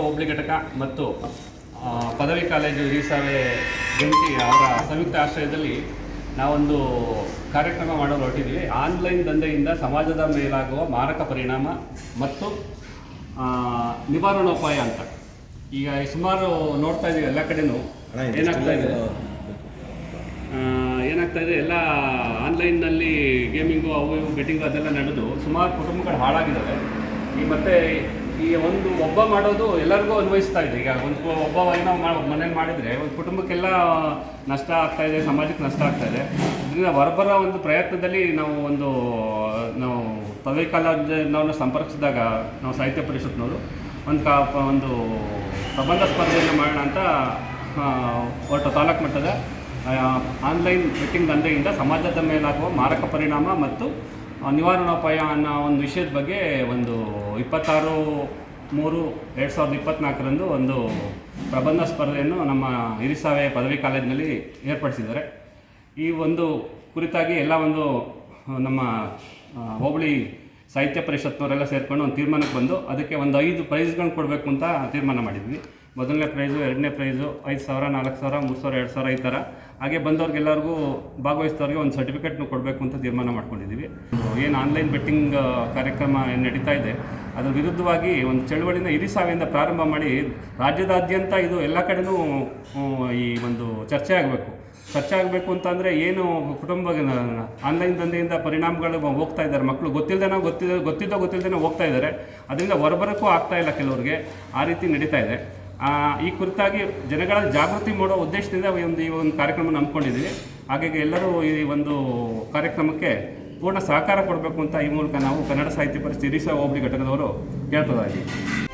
ಹೋಬಳಿ ಘಟಕ ಮತ್ತು ಪದವಿ ಕಾಲೇಜು ಹಿರಿಸಾವೆ ಜಂಟಿ ಅವರ ಸಂಯುಕ್ತ ಆಶ್ರಯದಲ್ಲಿ ನಾವೊಂದು ಕಾರ್ಯಕ್ರಮ ಮಾಡಲು ಹೊರಟಿದ್ದೀವಿ. ಆನ್ಲೈನ್ ದಂಧೆಯಿಂದ ಸಮಾಜದ ಮೇಲಾಗುವ ಮಾರಕ ಪರಿಣಾಮ ಮತ್ತು ನಿವಾರಣೋಪಾಯ ಅಂತ. ಈಗ ಸುಮಾರು ನೋಡ್ತಾ ಇದ್ದೀವಿ ಎಲ್ಲ ಕಡೆನೂ. ಏನಾಗ್ತಾ ಇದೆ? ಏನಾಗ್ತಾ ಇದೆ? ಎಲ್ಲ ಆನ್ಲೈನ್ನಲ್ಲಿ ಗೇಮಿಂಗು ಅವು ಇವು ಬೆಟ್ಟಿಂಗು ಅದೆಲ್ಲ ನಡೆದು ಸುಮಾರು ಕುಟುಂಬಗಳು ಹಾಳಾಗಿದ್ದಾವೆ. ಈ ಮತ್ತೆ ಈ ಒಂದು ಒಬ್ಬ ಮಾಡೋದು ಎಲ್ಲರಿಗೂ ಅನ್ವಯಿಸ್ತಾ ಇದೆ. ಈಗ ಒಂದು ಒಬ್ಬ ಮಾ ಮನೇಲಿ ಮಾಡಿದರೆ ಒಂದು ಕುಟುಂಬಕ್ಕೆಲ್ಲ ನಷ್ಟ ಆಗ್ತಾ ಇದೆ ಸಮಾಜಕ್ಕೆ ನಷ್ಟ ಆಗ್ತಾ ಇದೆ. ಇದರಿಂದ ಹೊರಬರ ಒಂದು ಪ್ರಯತ್ನದಲ್ಲಿ ನಾವು ಒಂದು, ನಾವು ಪದವಿ ಸಂಪರ್ಕಿಸಿದಾಗ ನಾವು ಸಾಹಿತ್ಯ ಪರಿಷತ್ನವರು ಒಂದು ಕಾ ಒಂದು ಪ್ರಬಂಧ ಸ್ಪರ್ಧೆಯನ್ನು ಮಾಡೋಣ ಅಂತ ಒಟ್ಟು ತಾಲೂಕು ಮಟ್ಟದ ಆನ್ಲೈನ್ ಮೀಟಿಂಗ್ ದಂಧೆಯಿಂದ ಸಮಾಜದ ಮೇಲಾಗುವ ಮಾರಕ ಪರಿಣಾಮ ಮತ್ತು ನಿವಾರಣೋಪಾಯ ಅನ್ನೋ ಒಂದು ವಿಷಯದ ಬಗ್ಗೆ ಒಂದು ಇಪ್ಪತ್ತಾರು, ಮೂರು, ಎರಡು ಸಾವಿರದ ಇಪ್ಪತ್ತ್ನಾಲ್ಕರಂದು ಒಂದು ಪ್ರಬಂಧ ಸ್ಪರ್ಧೆಯನ್ನು ನಮ್ಮ ಹಿರಿಸಾವೆ ಪದವಿ ಕಾಲೇಜಿನಲ್ಲಿ ಏರ್ಪಡಿಸಿದ್ದಾರೆ. ಈ ಒಂದು ಕುರಿತಾಗಿ ಎಲ್ಲ ಒಂದು ನಮ್ಮ ಹೋಬಳಿ ಸಾಹಿತ್ಯ ಪರಿಷತ್ನವರೆಲ್ಲ ಸೇರಿಕೊಂಡು ಒಂದು ತೀರ್ಮಾನಕ್ಕೆ ಬಂದು ಅದಕ್ಕೆ ಒಂದು ಐದು ಪ್ರೈಸ್ಗಳನ್ನ ಕೊಡಬೇಕು ಅಂತ ತೀರ್ಮಾನ ಮಾಡಿದ್ವಿ. ಮೊದಲನೇ ಪ್ರೈಸು, ಎರಡನೇ ಪ್ರೈಸು, ಐದು ಸಾವಿರ, ನಾಲ್ಕು ಸಾವಿರ, ಮೂರು ಸಾವಿರ, ಎರಡು ಸಾವಿರ ಈ ಥರ. ಹಾಗೆ ಬಂದವ್ರಿಗೆಲ್ಲರಿಗೂ ಭಾಗವಹಿಸಿದವ್ರಿಗೆ ಒಂದು ಸರ್ಟಿಫಿಕೇಟ್ನು ಕೊಡಬೇಕು ಅಂತ ತೀರ್ಮಾನ ಮಾಡ್ಕೊಂಡಿದ್ದೀವಿ. ಏನು ಆನ್ಲೈನ್ ಬೆಟ್ಟಿಂಗ್ ಕಾರ್ಯಕ್ರಮ ಏನು ನಡೀತಾ ಇದೆ, ಅದರ ವಿರುದ್ಧವಾಗಿ ಒಂದು ಚಳುವಳಿನ ಇರಿ ಸಾವಿಂದ ಪ್ರಾರಂಭ ಮಾಡಿ ರಾಜ್ಯದಾದ್ಯಂತ ಇದು ಎಲ್ಲ ಕಡೆನೂ ಈ ಒಂದು ಚರ್ಚೆ ಆಗಬೇಕು. ಚರ್ಚೆ ಆಗಬೇಕು ಅಂತಂದರೆ ಏನು ಕುಟುಂಬ ಆನ್ಲೈನ್ ದಂಧೆಯಿಂದ ಪರಿಣಾಮಗಳು ಹೋಗ್ತಾ ಇದ್ದಾರೆ. ಮಕ್ಕಳು ಗೊತ್ತಿಲ್ಲದೇನೋ ಗೊತ್ತಿದ್ದ, ಗೊತ್ತಿದ್ದೋ ಗೊತ್ತಿಲ್ಲದೇನೋ ಹೋಗ್ತಾ ಇದ್ದಾರೆ. ಅದರಿಂದ ಹೊರಬರಕ್ಕೂ ಆಗ್ತಾ ಇಲ್ಲ ಕೆಲವ್ರಿಗೆ. ಆ ರೀತಿ ನಡೀತಾ ಇದೆ. ಈ ಕುರಿತಾಗಿ ಜನಗಳಲ್ಲಿ ಜಾಗೃತಿ ಮಾಡೋ ಉದ್ದೇಶದಿಂದ ಒಂದು ಈ ಒಂದು ಕಾರ್ಯಕ್ರಮ ನಂಬ್ಕೊಂಡಿದ್ದೀವಿ ಹಾಗಾಗಿ ಎಲ್ಲರೂ ಈ ಒಂದು ಕಾರ್ಯಕ್ರಮಕ್ಕೆ ಪೂರ್ಣ ಸಹಕಾರ ಕೊಡಬೇಕು ಅಂತ ಈ ಮೂಲಕ ನಾವು ಕನ್ನಡ ಸಾಹಿತ್ಯ ಪರಿಸ್ಥಿತಿ ಹಿರಿಸ ಹೋಬಳಿ ಘಟಕದವರು ಕೇಳ್ತಾ ಇದ್ದೀವಿ